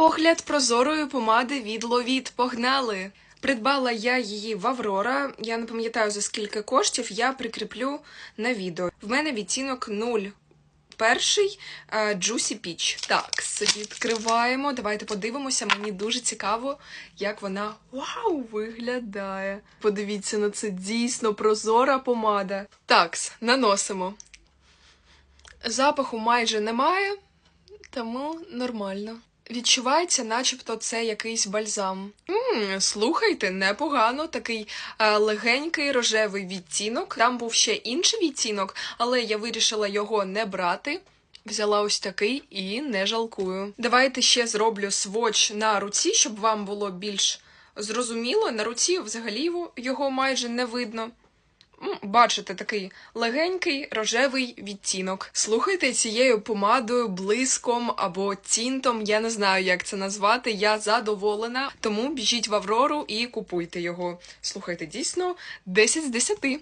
Огляд прозорої помади від Ловіт. Погнали! Придбала я її в Аврора. Я не пам'ятаю за скільки коштів. Я прикріплю на відео. В мене відтінок 0. Перший е, Juicy Peach. Так, відкриваємо. Давайте подивимося. Мені дуже цікаво, як вона вау виглядає. Подивіться на це дійсно прозора помада. Такс, наносимо. Запаху майже немає, тому нормально. Відчувається, начебто, це якийсь бальзам. Мм, слухайте, непогано, такий е, легенький рожевий відтінок. Там був ще інший відтінок, але я вирішила його не брати. Взяла ось такий і не жалкую. Давайте ще зроблю сводч на руці, щоб вам було більш зрозуміло. На руці взагалі його майже не видно. Бачите, такий легенький рожевий відтінок. Слухайте цією помадою, блиском або тінтом. Я не знаю, як це назвати. Я задоволена. Тому біжіть в Аврору і купуйте його. Слухайте, дійсно 10 з 10.